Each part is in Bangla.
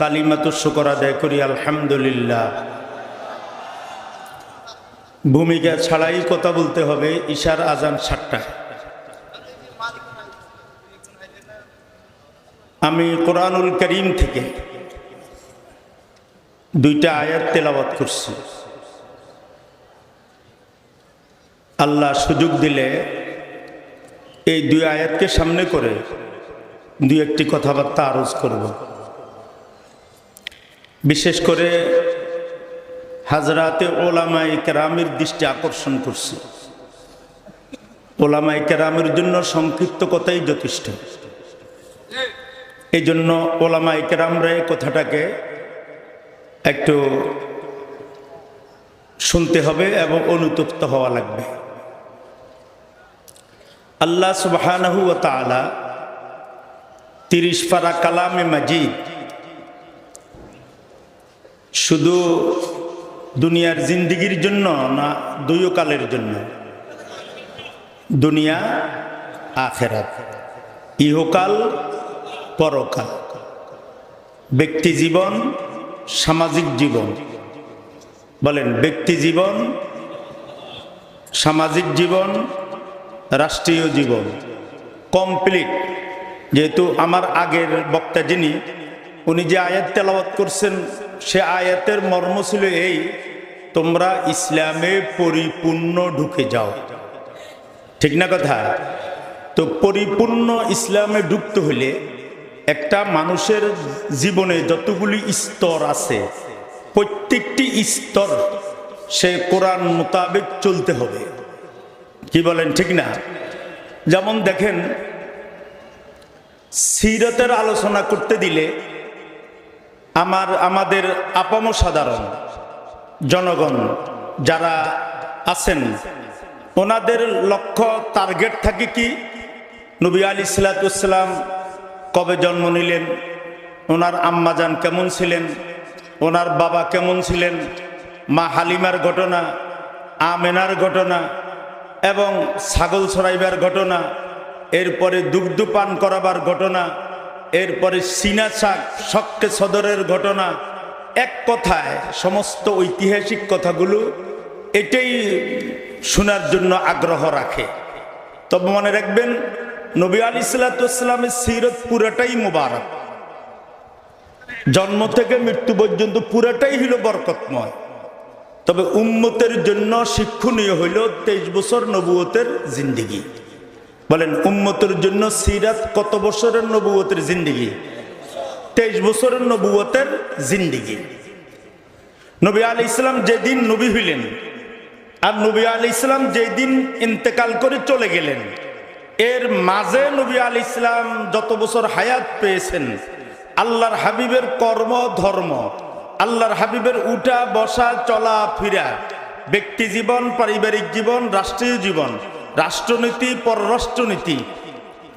কালিমাতু শুকর আদায় করি, আলহামদুলিল্লাহ। ভূমিকা ছাড়াই কথা বলতে হবে, ঈশার আজান সাতটা। আমি কোরআনুল করিম থেকে দুইটা আয়াত তেলাওয়াত করছি। আল্লাহ সুযোগ দিলে এই দুই আয়াতকে সামনে করে দুই একটি কথাবার্তা আরজ করব। বিশেষ করে হাজরাতে ওলামাই কেরামের দৃষ্টি আকর্ষণ করছি। ওলামাই কেরামের জন্য সংক্ষিপ্ত কথাই যথেষ্ট। এই জন্য ওলামাই কেরামরা এই কথাটাকে একটু শুনতে হবে এবং অনুতপ্ত হওয়া লাগবে। আল্লাহ তাআলা তিরিশ পারা কালামে মাজিদ শুধু দুনিয়ার জিন্দিগির জন্য না দুইকালের জন্য। দুনিয়া, আখেরাত। ইহকাল, পরকাল। ব্যক্তি জীবন, সামাজিক জীবন। বলেন, ব্যক্তি জীবন, সামাজিক জীবন, রাষ্ট্রীয় জীবন। কমপ্লিট। যেহেতু আমার আগের বক্তা যিনি, উনি যে আয়াত তেলাওয়াত করছেন সে আয়াতের মর্ম ছিল এই, তোমরা ইসলামে পরিপূর্ণ ঢুকে যাও। ঠিক না কথা? তো পরিপূর্ণ ইসলামে ঢুকতে হলে একটা মানুষের জীবনে যতগুলি স্তর আছে, প্রত্যেকটি স্তর সে কোরআন মোতাবেক চলতে হবে। কি বলেন, ঠিক না? যেমন দেখেন, সিরতের আলোচনা করতে দিলে আমার, আমাদের আপাম সাধারণ জনগণ যারা আছেন, ওনাদের লক্ষ্য টার্গেট থাকে কি? নবী আলী সালাতাম কবে জন্ম নিলেন? ওনার আম্মাজান কেমন ছিলেন? ওনার বাবা কেমন ছিলেন? মা হালিমার ঘটনা, আমেনার ঘটনা এবং ছাগল ছড়াইবার ঘটনা, এরপরে দুগ্ধ পান করাবার ঘটনা এরপরে সিনা শাক, শক্কে সদরের ঘটনা। এক কথায়, সমস্ত ঐতিহাসিক কথাগুলো এটাই শোনার জন্য আগ্রহ রাখে। তবে মনে রাখবেন, নবী আলী সাল্লামের সিরত পুরাটাই মোবারক। জন্ম থেকে মৃত্যু পর্যন্ত পুরাটাই হইল বরকতময়। তবে উম্মতের জন্য শিক্ষণীয় হইল তেইশ বছর নবুয়তের জিন্দিগি। বলেন, উম্মতের জন্য সিরাত কত বছরের নবুয়তের জিন্দিগি? তেইশ বছরের নবুয়তের জিন্দিগি। নবী আলি ইসলাম যেদিন নবী হইলেন, আর নবী আলি ইসলাম যেদিন ইন্তেকাল করে চলে গেলেন, এর মাঝে নবী আলি ইসলাম যত বছর হায়াত পেয়েছেন, আল্লাহর হাবিবের কর্ম, ধর্ম, আল্লাহর হাবিবের উঠা, বসা, চলা, ফিরা, ব্যক্তি জীবন, পারিবারিক জীবন, রাষ্ট্রীয় জীবন রাষ্ট্রনীতি, পররাষ্ট্রনীতি,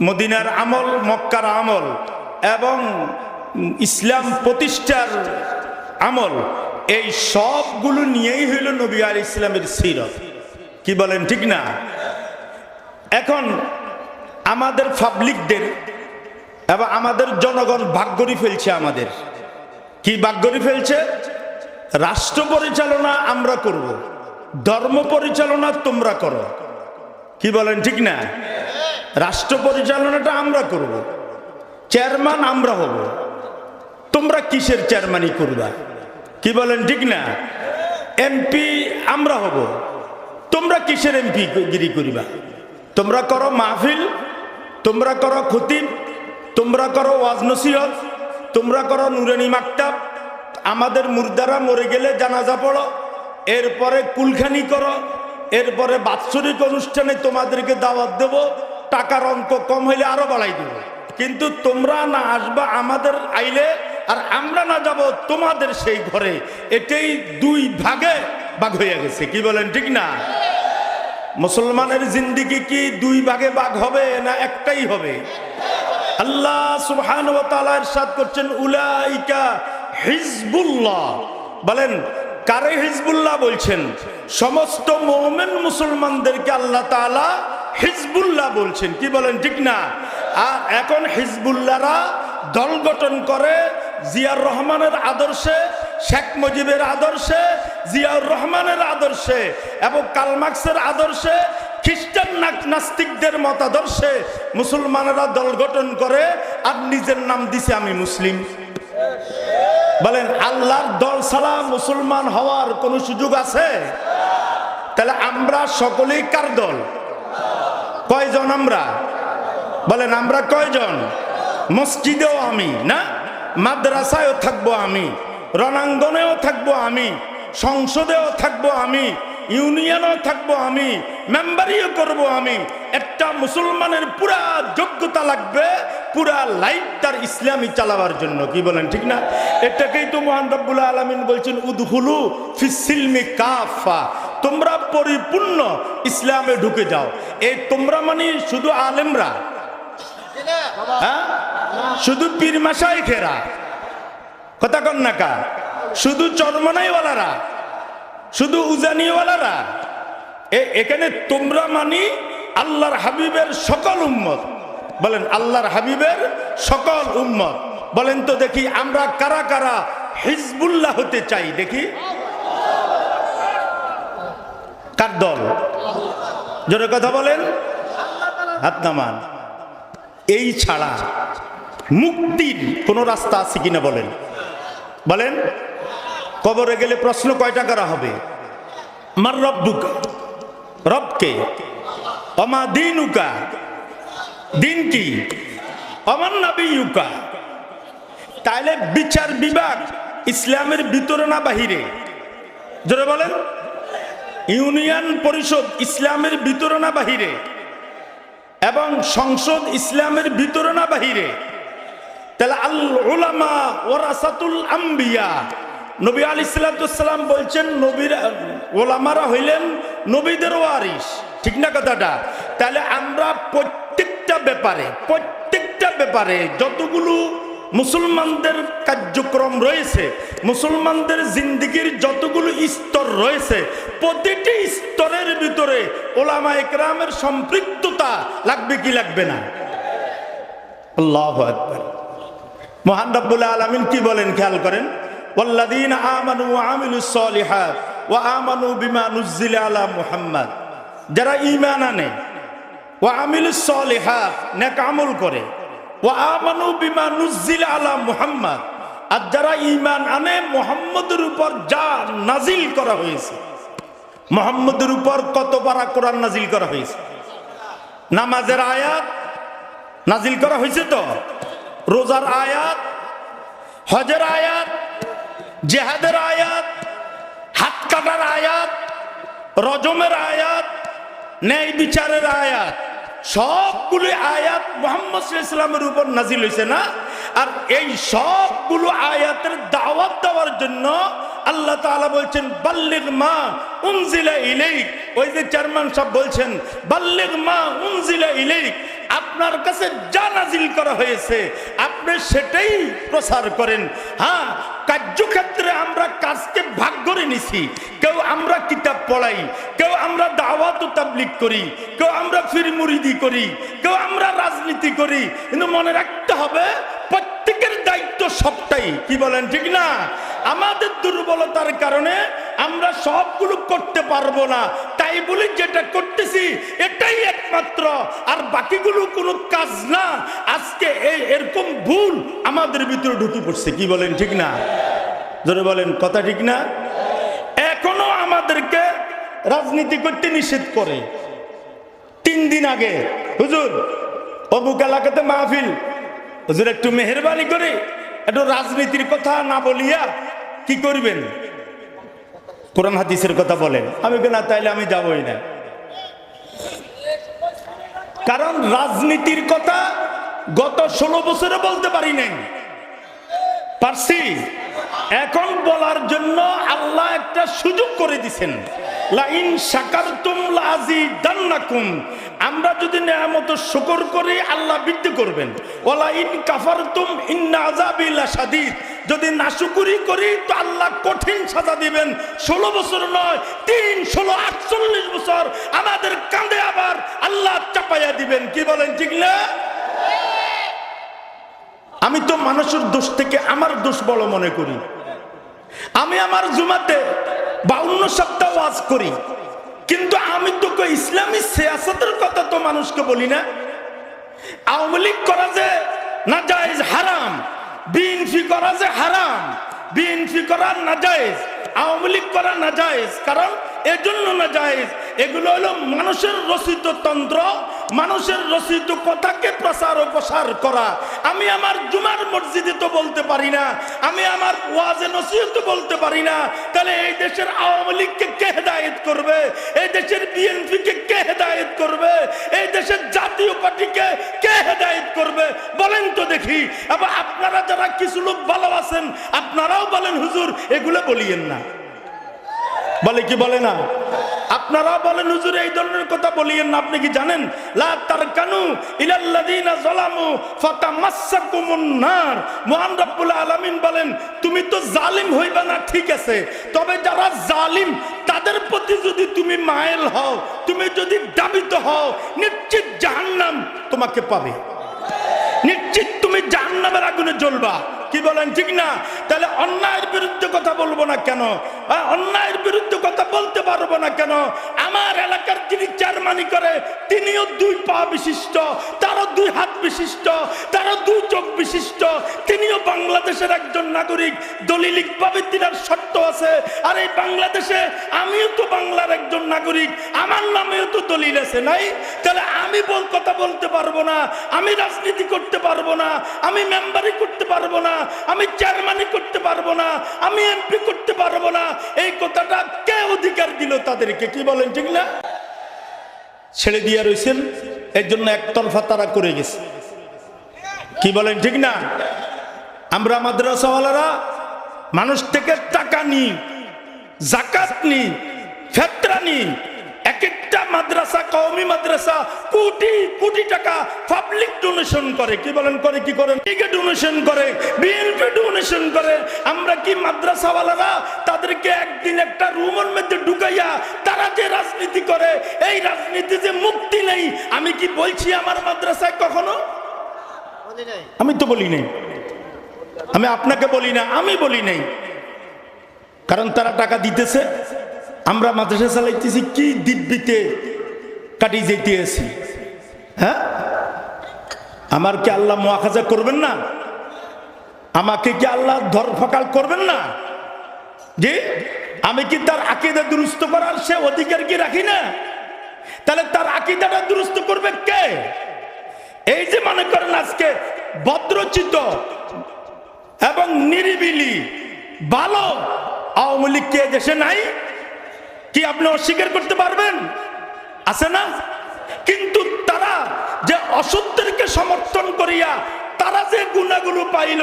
মদিনার আমল, মক্কার আমল এবং ইসলাম প্রতিষ্ঠার আমল, এই সবগুলো নিয়েই হইল নবী আল ইসলামের সিরত। কি বলেন, ঠিক না? এখন আমাদের পাবলিকদের এবং আমাদের জনগণ ভাগ্যরি ফেলছে আমাদের। কি ভাগ্যরি ফেলছে? রাষ্ট্র পরিচালনা আমরা করব, ধর্ম পরিচালনা তোমরা করো। কি বলেন ঠিক না? রাষ্ট্র পরিচালনাটা আমরা করব। চেয়ারম্যান আমরা হব। তোমরা কিসের চেয়ারম্যানই করবা? কি বলেন ঠিক না? এমপি আমরা হব। তোমরা কিসের এমপি গিরি করিবা? তোমরা করো মাহফিল, তোমরা করো খতিব, তোমরা করো ওয়াজ নসিহত, তোমরা করো নুরানি মাকতাব। আমাদের মুর্দারা মরে গেলে জানাজা পড়ো, এরপরে কুলখানি করো এরপরে বাৎসরিক অনুষ্ঠানে তোমাদেরকে দাওয়াত দেব, টাকার অঙ্ক কম হইলে আরও বাড়াই দেব। কিন্তু তোমরা না আসবা আমাদের আইলে, আর আমরা না যাব তোমাদের সেই ঘরে। এটাই দুই ভাগে ভাগ হয়ে গেছে, কি বলেন ঠিক না? মুসলমানের জিন্দিগি কি দুই ভাগে ভাগ হবে না একটাই হবে? আল্লাহ সুবহান ওয়া তাআলা ইরশাদ করছেন, উলাইকা হিজবুল্লাহ। বলেন কারে হিজবুল্লাহ বলছেন? সমস্ত মোমেন মুসলমানদেরকে আল্লাহ তাআলা হিজবুল্লাহ বলছেন। কি বলেন, ঠিক না? আর এখন হিজবুল্লাহরা দল গঠন করে জিয়াউর রহমানের আদর্শে, শেখ মুজিবের আদর্শে, জিয়াউর রহমানের আদর্শে এবং কালমার্ক্সের আদর্শে, খ্রিস্টান নাস্তিকদের মতাদর্শে মুসলমানেরা দল গঠন করে, আর নিজের নাম দিছে আমি মুসলিম। বলেন, আল্লাহর দল ছাড়া মুসলমান হওয়ার কোনো সুযোগ আছে? তাহলে আমরা সকলেই কার দল? কয়জন আমরা? বলেন, আমরা কয়জন? মসজিদেও আমি, না? মাদ্রাসায়ও থাকব আমি, রণাঙ্গনেও থাকব আমি, সংসদেও থাকব আমি ইউনিয়নও থাকব আমি, মেম্বারিও করব আমি। একটা মুসলমানের পুরা যোগ্যতা লাগবে, পুরা লাইফ তার ইসলামী চালাবার জন্য, কি বলেন ঠিক না? এটাকেই তো মহান রব্বুল আলমিন বলছেন উদহুলু ফিসিলমি কাফা তোমরা পরিপূর্ণ ইসলামে ঢুকে যাও। এই তোমরা মানে শুধু আলেমরা? হ্যাঁ? শুধু পীর মাসাই খেরা কথা কন না কা? শুধু চরমনাইওয়ালারা? শুধু উজানিওয়ালারা। এখানে তোমরা মানি আল্লাহর হাবিবের সকল উম্মত। বলেন, আল্লাহর হাবিবের সকল উম্মত। বলেন তো দেখি, আমরা কারা কারা হিজবুল্লাহ হতে চাই, দেখি। কার দল? জোরে কথা বলেন। হাত নামান। এই ছাড়া মুক্তির কোনো রাস্তা আছে কিনা বলেন। বলেন কবরে গেলে প্রশ্ন কয়টা করা হবে? আমার রব্বুকা। রবকে। অমা দিনুকা। দিন কি? অমান নাবিউকা তাইলে বিচার বিভাগ ইসলামের ভিতরে না বাহিরে? জোরে বলেন। ইউনিয়ন পরিষদ ইসলামের ভিতরে না বাহিরে? এবং সংসদ ইসলামের ভিতরে না বাহিরে? তাহলে আল উলামা ওরাসাতুল আম্বিয়া। নবী আলী সাল্লাম বলছেন, নবীর, ওলামারা হইলেন নবীদের ওয়ারিস ঠিক না কথাটা? তাহলে আমরা প্রত্যেকটা ব্যাপারে প্রত্যেকটা ব্যাপারে যতগুলো মুসলমানদের কার্যক্রম রয়েছে, মুসলমানদের জিন্দিগির যতগুলো স্তর রয়েছে, প্রতিটি স্তরের ভিতরে ওলামা একরামের সম্পৃক্ততা লাগবে কি লাগবে না? আল্লাহ মহান আলমিন কি বলেন? খেয়াল করেন। আমানু আমিলুস সলিহাত ওয়া আমানু বিমা নুজ্জিল আলা মুহাম্মদ। যারা ঈমান আনে, ওয়া আমিলুস সলিহাত, নেক আমল করে, ওয়া আমানু বিমা নুজ্জিল আলা মুহাম্মদ। আর যারা ঈমান আনে, মুহাম্মদের উপর যা নাজিল করা হয়েছে, মুহাম্মদের উপর কত পারা কোরআন নাজিল করা হয়েছে? নামাজের আয়াত নাজিল করা হয়েছে তো? রোজার আয়াত, হজের আয়াত জেহাদের আয়াত, হাত কাটার আয়াত, রজমের আয়াত, ন্যায় বিচারের আয়াত, সবগুলো আয়াত মোহাম্মদ ইসলামের উপর নাজিল হয়েছে না? আর এই সবগুলো আয়াতের দাওয়াত দেওয়ার জন্য আল্লাহ তাআলা বলছেন, বাল্লিগ মা উনজিলা ইলাইক। ওই যে চেয়ারম্যান সাহেব বলছেন, বাল্লিগ মা উনজিলা ইলাইক। আপনার কাছে যা নাজিল করা হয়েছে, আপনি সেটাই প্রচার করেন। হ্যাঁ কার্যক্ষেত্রে আমরা কাজকে ভাগ করে নিছি। কেউ আমরা কিতাব পড়াই, কেউ আমরা দাওয়াত তাবলিক করি, কেউ আমরা ফিরমুরিদি করি, কেউ আমরা রাজনীতি করি। কিন্তু মনে রাখতে হবে, প্রত্যেকের দায়িত্ব সবটাই। কি বলেন, ঠিক না? আমাদের দুর্বলতার কারণে আমরা সবগুলো করতে পারব না। তাই বলে যেটা করতেছি, এটাই একমাত্র। আর বাকিগুলো কোনো কাজ না। আজকে এই এরকম ভুল আমাদের ভিতরে ঢুকে পড়ছে। কি বলেন ঠিক না? ধরে বলেন, কথা ঠিক না? এখনও আমাদেরকে রাজনীতি করতে নিষেধ করে। তিন দিন আগে, হুজুর অবুক এলাকাতে মাহফিল। হুজুর, একটু মেহরবানি করে, একটু রাজনীতির কথা না বলিয়া কি করবেন? কোরআন হাদিসের কথা বলেন। আমি না, তাইলে আমি যাবই না। কারণ রাজনীতির কথা গত ষোলো বছরে বলতে পারি নাই। পারছি? এখন বলার জন্য আল্লাহ একটা সুযোগ করে দিছেন। লাইন শাকারতুম আমরা যদি নেয়ামত শুকর করি, আল্লাহ বৃদ্ধি করবেন। ওয়ালাইন কাফারতুম ইন্না আযাবি লাশাদীদ। যদি নাশুকুরি করি, তো আল্লাহ কঠিন সাজা দিবেন। ষোলো বছর নয়, তিন, ষোলো, আটচল্লিশ বছর আমাদের কাঁধে আবার আল্লাহ চাপাইয়া দিবেন। কি বলেন, ঠিক না? আমি তো মানুষের দোষ থেকে আমার দোষ বড় মনে করি। আমি আমার জুমাতে বাউন্ন সপ্তাহ ওয়াজ করি। কিন্তু আমি তো ইসলামী সিয়াসতের কথা তো মানুষকে বলি না। আওয়ামী লীগ করা যে না জায়েজ হারাম, বিএনপি করা যে হারাম, বিএনপি করা না জায়েজ আওয়ামী লীগ করা না জায়েজ কারণ এজন্য না জায়েজ এগুলো হলো মানুষের রচিত তন্ত্র মানুষের রচিত কথাকে প্রচার ও প্রসার করা। আমি আমার জুমার মসজিদে তো বলতে পারি না। আমি আমার ওয়াজে নসিহত বলতে পারি না। তাহলে এই দেশের আওয়ামী লীগকে কে হেদায়েত করবে? এই দেশের বিএনপিকে কে হেদায়েত করবে? এই দেশের জাতীয় পার্টিকে কে হেদায়ত করবে? বলেন তো দেখি। আবার আপনারা যারা কিছু লোক ভালো আছেন আপনারাও বলেন, হুজুর, এগুলো বলিয়েন না। বলে কি বলে না? আপনারা বলেন, হুজুর, এই ধরনের কথা বলিয়েন না। আপনি কি জানেন? লা তারকানু ইলাল্লাযিনা যালামু ফাতামাসসাকুমুন নার। মহান রব্বুল আলামিন বলেন, তুমি তো জালিম হইবা না, ঠিক আছে। তবে যারা জালিম, তাদের প্রতি যদি তুমি মায়েল হও, তুমি যদি দাবিত হও, নিশ্চিত জাহান্নাম তোমাকে পাবে। নিশ্চিত তুমি জাহান্নামের আগুনে জ্বলবা। কি বলেন, ঠিক না? তাহলে অন্যায়ের বিরুদ্ধে না কেন? অন্যায়ের বিরুদ্ধে কথা বলতে পারব না কেন? আমার এলাকার যিনি চেয়ারমানি করে, তিনিও দুই পা বিশিষ্ট, তারও দুই হাত বিশিষ্ট, তারও দুই চোখ বিশিষ্ট। তিনিও বাংলাদেশের একজন নাগরিক। দলিলিক ভাবে তিনার শর্ত আছে। আর এই বাংলাদেশে আমিও তো বাংলার একজন নাগরিক। আমার নামেও তো দলিল আছে, নাই? তাহলে আমি বল কথা বলতে পারব না। আমি রাজনীতি করতে পারব না। আমি মেম্বারি করতে পারব না। আমি চেয়ারম্যানই করতে পারব না। আমি এমপি করতে পারব না। এই কথাটা কে অধিকার দিল তাদেরকে? কি বলেন, ঠিক না? ছেড়ে দিয়ে রয়েছেন এর জন্য একতরফা তারা করে গেছে। কি বলেন, ঠিক না? আমরা মাদ্রাসাওয়ালারা মানুষ থেকে টাকা নিই, জাকাত নি ফেতরা নি এক একটা মাদ্রাসা, কওমি মাদ্রাসা কোটি কোটি টাকা পাবলিক ডোনেশন করে। কি বলেন, করে, কি করেন? লীগে ডোনেশন করে? বিএনপি ডোনেশন করে। আমরা কি মাদ্রাসাওয়ালারা তাদেরকে একদিন একটা রুমের মধ্যে ঢুকাইয়া তারা যে রাজনীতি করে, এই রাজনীতি যে মুক্তি নেই, আমি কি বলছি আমার মাদ্রাসায় কখনো? আমি তো বলি নাই। আমি আপনাকে বলি না, আমি বলি নাই। কারণ তারা টাকা দিতেছে। আমরা মাদ্রাসা চালাইতেছি, কি দিব্যিতে কাটিয়ে যেতে আছি হ্যাঁ? আমার কি আল্লাহ মোয়াখাজা করবেন না? আমাকে কি আল্লাহ ধরফাকাল করবেন না? যে আমি কি তার আকিদা দুরুস্ত করার সে অধিকার কি রাখি না? তাহলে তার আকিদাটা দুরুস্ত করবে কে? এই যে মনে করেন আজকে ভদ্রচিত এবং নিরিবিলি, ভালো, আওয়ামী লীগ কে দেশে নাই? কি আপনি অস্বীকার করতে পারবেন? আছে না? কিন্তু তারা যে অসত্যকে সমর্থন করিয়া তারা যে গুণাগুলো পাইল,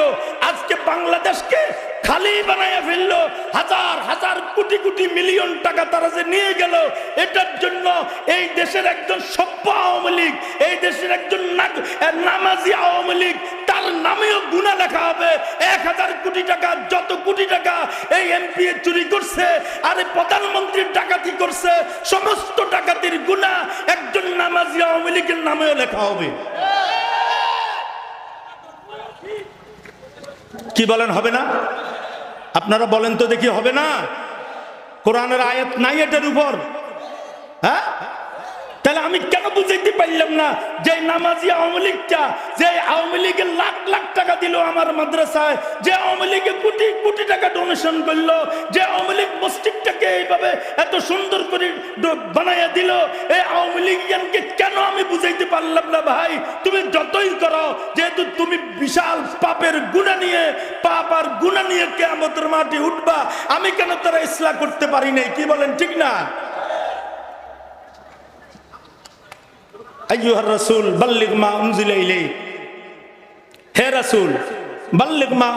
আজকে বাংলাদেশকে খালি বানাইয়া ফেলল, হাজার হাজার কোটি কোটি মিলিয়ন টাকা তারা যে নিয়ে গেল, এটার জন্য এই দেশের একজন সভ্য আওয়ামী লীগ, এই দেশের একজন নামাজি আওয়ামী লীগ, তার নামেও গুণা লেখা হবে। এক হাজার কোটি টাকা, যত কোটি টাকা এই এমপি চুরি করছে, আর প্রধানমন্ত্রীর ডাকাতি করছে, সমস্ত ডাকাতির গুণা একজন নামাজি আওয়ামী লীগের নামেও লেখা হবে। কি বলেন, হবে না? আপনারা বলেন তো দেখি হবে না? কোরআনের আয়াত নাই এটার উপর। হ্যাঁ? আমি কেন বুঝাইতে পারলাম না? যে নামাজি আওয়ামী লীগটা, যে আওয়ামী লীগের লাখ লাখ টাকা দিল আমার মাদ্রাসায়, যে আওয়ামী লীগে কোটি কোটি টাকা ডোনেশন করল, যে আওয়ামী লীগ মসজিদটাকে এইভাবে এত সুন্দর করে বানাইয়া দিল এই আওয়ামী লীগকে কেন আমি বুঝাইতে পারলাম না ভাই? তুমি যতই করো, যেহেতু তুমি বিশাল পাপের গুণা নিয়ে, পাপ আর গুণা নিয়ে কেমতের মাটি উঠবা, আমি কেন তারা ইসলাম করতে পারি নাই? কি বলেন, ঠিক না? আইয়ুহার রাসূল, বাল্লিগ মা উনজিলা হে রাসূল, বাল্লিগ মা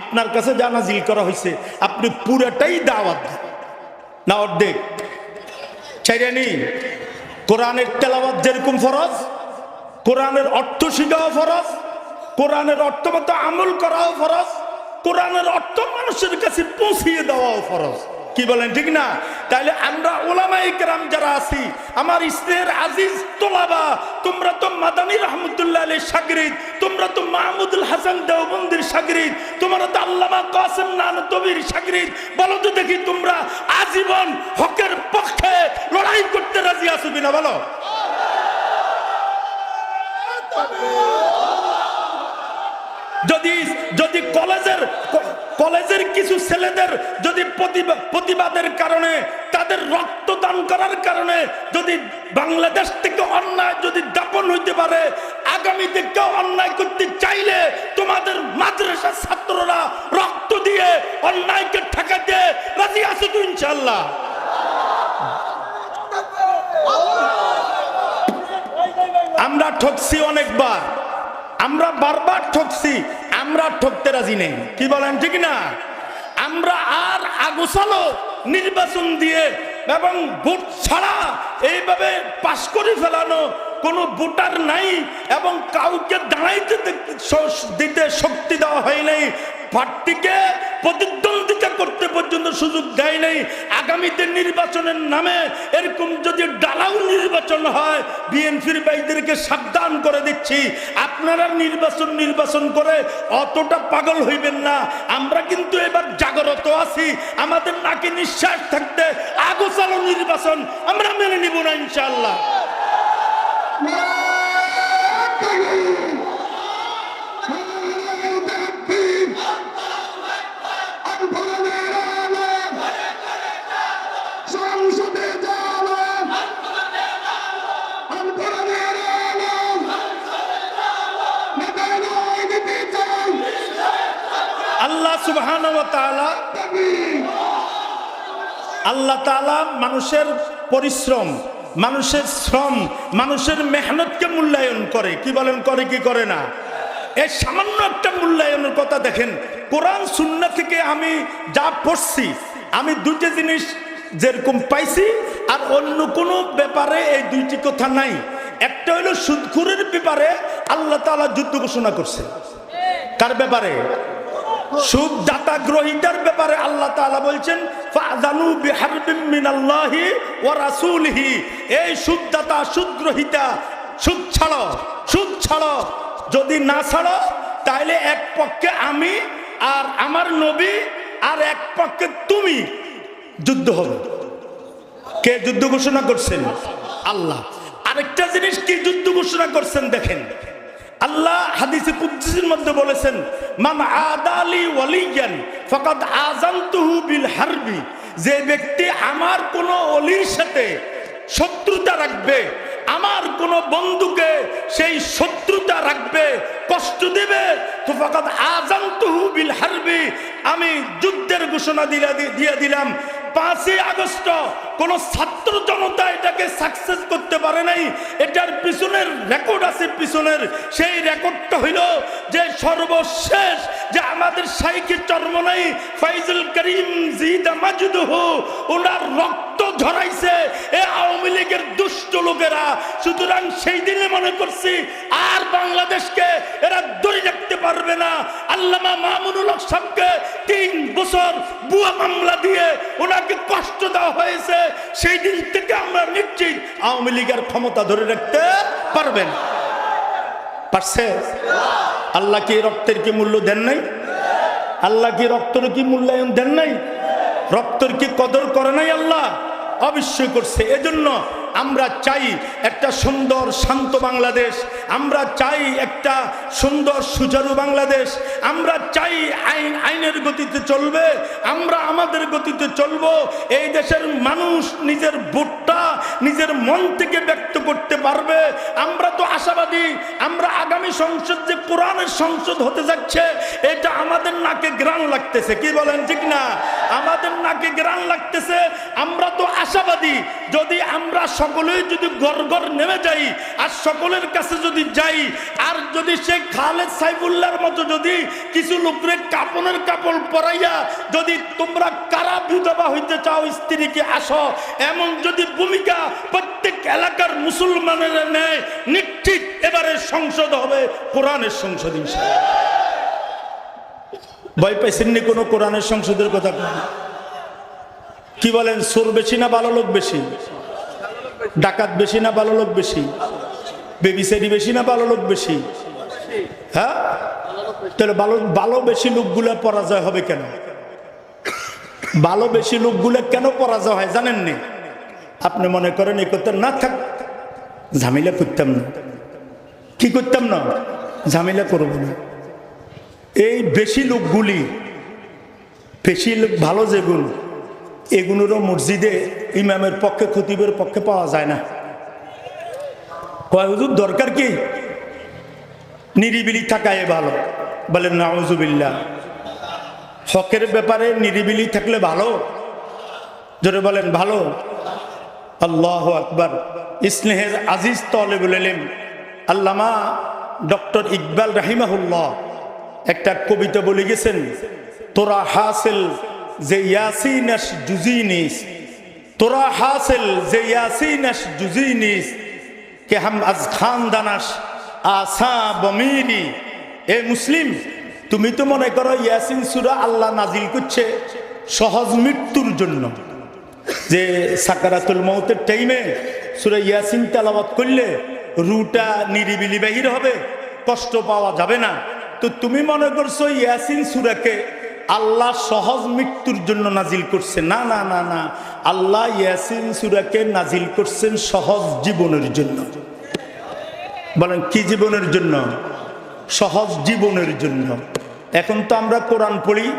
আপনার কাছে যা নাজিল করা হয়েছে আপনি পুরাটাই দাওয়াত। না অর্ধেক। চাইরানি কোরআনের তেলাওয়াত যেরকম ফরজ, কোরআনের অর্থ শিখাও ফরজ, কোরআনের অর্থ মতো আমল করাও ফরজ, কোরআনের অর্থ মানুষের কাছে পৌঁছিয়ে দেওয়াও ফরজ। কি বলেন, ঠিক না? তাইলে আমরা ওলামাই কেরাম যারা আছি, আমার স্নেহের আজিজ তোলাবা, তোমরা তো মাদানী রহমতুল্লাহ আলী সাগরিদ, তোমরা তো মাহমুদুল হাসান দেওবন্দির সাগরিদ, তোমরা তো আল্লামা কাসেম নান তবির সাগরিদ, বলো তো দেখি তোমরা আজীবন হকের পক্ষে লড়াই করতে রাজি আছো কিনা বলো? যদি যদি কলেজের কলেজের কিছু ছেলেদের যদি প্রতিবা- প্রতিবাদের কারণে, তাদের রক্তদান করার কারণে যদি বাংলাদেশ থেকে অন্যায় যদি দাপন হইতে পারে আগামীতে কেউ অন্যায় করতে চাইলে তোমাদের মাদ্রাসার ছাত্ররা রক্ত দিয়ে অন্যায়কে ঠেকাতে রাজি আছে তো ইনশাল্লাহ আমরা ঠকছি অনেকবার। আমরা বারবার ঠকছি, আমরা ঠকতে রাজি নেই। কি বলেন, ঠিক না? আমরা আর আগুসালো নির্বাচন দিয়ে এবং ভোট ছাড়া এইভাবে পাশ করে ফেলানো কোনো ভোটার নাই এবং কাউকে দাঁড়াইতে দিতে শক্তি দেওয়া হয় নাই। প্রার্থীকে প্রতিদ্বন্দ্বিতা করতে পর্যন্ত সুযোগ দেয় নাই। আগামীতে নির্বাচনের নামে এরকম যদি ডালাও নির্বাচন হয়, বিএনপির ভাইদেরকে সাবধান করে দিচ্ছি। আপনারা নির্বাচন নির্বাচন করে অতটা পাগল হইবেন না। আমরা কিন্তু এবার জাগ্রত আছি। আমাদের নাকি নিঃশ্বাস থাকতে আগোচালো নির্বাচন। আমরা মেনে নিব না ইনশাল্লাহ আল্লাহ মানুষের পরিশ্রম, মানুষের শ্রম, মানুষের মেহনতকে মূল্যায়ন করে। কি বলেন, করে কি করে না? এই সামান্য একটা মূল্যায়নের কথা দেখেন, কোরআন সুন্না থেকে আমি যা পড়ছি, আমি দুইটা জিনিস যেরকম পাইছি, আর অন্য কোনো ব্যাপারে এই দুইটি কথা নাই। একটা হলো সুদখুরের ব্যাপারে আল্লাহ তাআলা যুদ্ধ ঘোষণা করছে। কার ব্যাপারে? সুদ দাতা গ্রহিতার ব্যাপারে আল্লাহ তাআলা বলছেন, ফাযানু বিহারবিন মিনাল্লাহি ওয়া রাসূলিহি। এই সুদ দাতা সুদ গ্রহিতা সুদ ছাড়ো সুদ ছাড়ো। যদি না ছাড়ো তাহলে এক পক্ষে আমি আর আমার নবী আর এক পক্ষে তুমি যুদ্ধ হবে। কে যুদ্ধ ঘোষণা করছেন? আল্লাহ। আরেকটা জিনিস, কি যুদ্ধ ঘোষণা করছেন দেখেন। আল্লাহ হাদিসে কুদ্সির মধ্যে বলেছেন, মান আদালি ওয়ালিয়ান, ফাকাদ আযানতুহু বিল হারবি। যে ব্যক্তি আমার কোন অলির সাথে শত্রুতা রাখবে, আমার কোন বন্ধুকে সেই শত্রুতা রাখবে, কষ্ট দেবে, তো ফাকাদ আযানতুহু বিল হারবি। আমি যুদ্ধের ঘোষণা দিয়ে দিলাম পাঁচই আগস্ট কোন ছাত্র জনতা এটাকে সাকসেস করতে পারে নাই। এটার পিছনের রেকর্ড আছে পিছনের। সেই রেকর্ডটা হইল যে সর্বশেষ যে আমাদের সাইকে চর্ম নাই, ফাইজুল করিম জিদা হু ওনার রক্ত ঝরাইছে এ আওয়ামী লীগের দুষ্ট লোকেরা। সুতরাং সেই দিনে মনে করছি আর বাংলাদেশকে এরা ধরে রাখতে পারবে না। আল্লামা মামুনুল হক সাহেবকে তিন বছর বুয়া মামলা দিয়ে ওনাকে কষ্ট দেওয়া হয়েছে। সেই দিন থেকে আমরা নিশ্চিত আওয়ামী লীগের ক্ষমতা ধরে রাখতে পারবেন পারছে? আল্লাহ কি রক্তের কি মূল্য দেন নাই? আল্লাহ কি রক্তের কি মূল্যায়ন দেন নাই? রক্তের কি কদর করে নাই আল্লাহ? অবশ্যই করছে। এজন্য আমরা চাই একটা সুন্দর শান্ত বাংলাদেশ, আমরা চাই একটা সুন্দর সুচারু বাংলাদেশ, আমরা চাই আইন, আইনের গতিতে চলবে, আমরা আমাদের গতিতে চলবো। এই দেশের মানুষ নিজের ভোটটা নিজের মন থেকে ব্যক্ত করতে পারবে। আমরা তো আশাবাদী, আমরা আগামী সংসদ যে কোরআনের সংসদ হতে যাচ্ছে, এটা আমাদের নাকে গ্রান লাগতেছে। কি বলেন ঠিক না? আমাদের নাকে গ্রান লাগতেছে। আমরা তো আশাবাদী, যদি আমরা সকলেই যদি গড় গড় নেমে যাই, আর সকলের কাছে যদি যাই, আর যদি সে খালেদ সাইফুল্লাহর মতো যদি কিছু লোকের কাপনের কাপড় পরাইয়া যদি তোমরা কারা বিধবা হইতে চাও, স্ত্রীকে আসো, এমন যদি ভূমিকা প্রত্যেক এলাকার মুসলমানের নেয়, নিশ্চিত এবারে সংসদ হবে কোরআনের সংসদ, ইনশাআল্লাহ। ভয় পাইছেননি কোনো কোরআনের সংসদের কথা কি বলেন, সোর বেশি না ভালো লোক বেশি ডাকাত বেশি না ভালো লোক বেশি? বেবিসারি বেশি না ভালো লোক বেশি? হ্যাঁ? তাহলে ভালো ভালো বেশি লোকগুলা পরাজয় হবে কেন? ভালো বেশি লোকগুলা কেন পরাজয় হয় জানেন নি? আপনি মনে করেন এই করতেন না থাক, ঝামেলা করতাম না। কি করতাম না? ঝামেলা করব না। এই বেশি লোকগুলি, বেশি লোক ভালো যেগুলো এগুলোরও মসজিদে ইমামের পক্ষে, খতিবের পক্ষে পাওয়া যায় না। কয়, হুজুর, দরকার কি? নিরিবিলি থাকায় ভালো। বলেন নাউজুবিল্লা হকের ব্যাপারে নিরিবিলি থাকলে ভালো। জোরে বলেন, ভালো। আল্লাহ আকবার। স্নেহের আজিজ তলে বলেলেন আল্লামা ডক্টর ইকবাল রাহিমাহুল্লাহ একটা কবিতা বলে গেছেন, তোরা হাসিল যে ইয়াসিনাস জুজিনিস, তোরা হাসিল যে ইয়াসিনাস জুজিনিস, কে হাম আজ খানদানাস আসা বমিরি। এ মুসলিম, তুমি তো মনে করো ইয়াসিন সুরা আল্লাহ নাজিল করছে সহজ মৃত্যুর জন্য। যে সাকারাতুল মৌতের টাইমে সুরা ইয়াসিন তেলাওয়াত করলে রুটা নিরিবিলি বাহির হবে, কষ্ট পাওয়া যাবে না। তো তুমি মনে করছ ইয়াসিন সুরাকে আল্লাহ সহজ মৃত্যুর জন্য নাজিল করছে। না না না না। আল্লাহ ইয়াসিন সুরাকে নাজিল করছেন সহজ জীবনের জন্য। বলেন, কি জীবনের জন্য? সহজ জীবনের জন্য। এখন তো আমরা কোরআন পড়ি,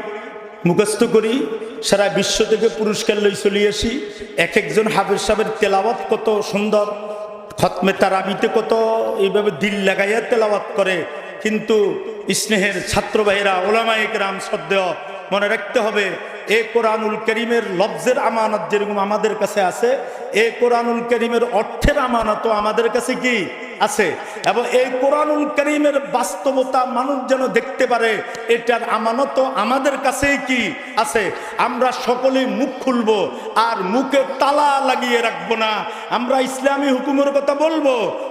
মুখস্থ করি, সারা বিশ্ব থেকে পুরস্কার লই চলে আসি। এক একজন হাফেজ সাহেবের তেলাওয়াত কত সুন্দর, খতমে তারাবিতে কত এইভাবে দিল লাগাইয়া তেলাওয়াত করে। কিন্তু স্নেহের ছাত্র ভাইয়েরা ওলামায়িক রাম সদ্দেহ মনে রাখতে হবে, এ কোরআনুল করিমের লফজের আমানত যেরকম আমাদের কাছে আছে, এ কোরআনুল করিমের অর্থের আমানত আমাদের কাছে কি? আছে এবং এই কোরআনুল করিমের বাস্তবতা মানুষ যেন দেখতে পারে এটার আমানত আমাদের কাছেই কি আছে? আমরা সকলেই মুখ খুলব আর মুখে তালা লাগিয়ে রাখব না। আমরা ইসলামী হুকুমের কথা বলব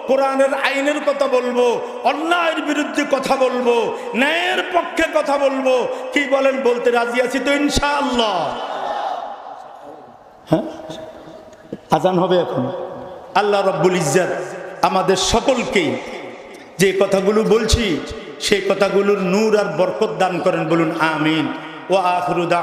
কোরআনের আইনের কথা বলব অন্যায়ের বিরুদ্ধে কথা বলব ন্যায়ের পক্ষে কথা বলব। কি বলেন বলতে রাজি আছি তো ইনশাআল্লাহ। হ্যাঁ? আজান হবে এখন। আল্লাহ রব্বুল ইজ্জাত। আমাদের সকলকেই যে কথাগুলো বলছি, সেই কথাগুলোর নূর আর বরকত দান করেন, বলুন আমিন। ও আখরুদা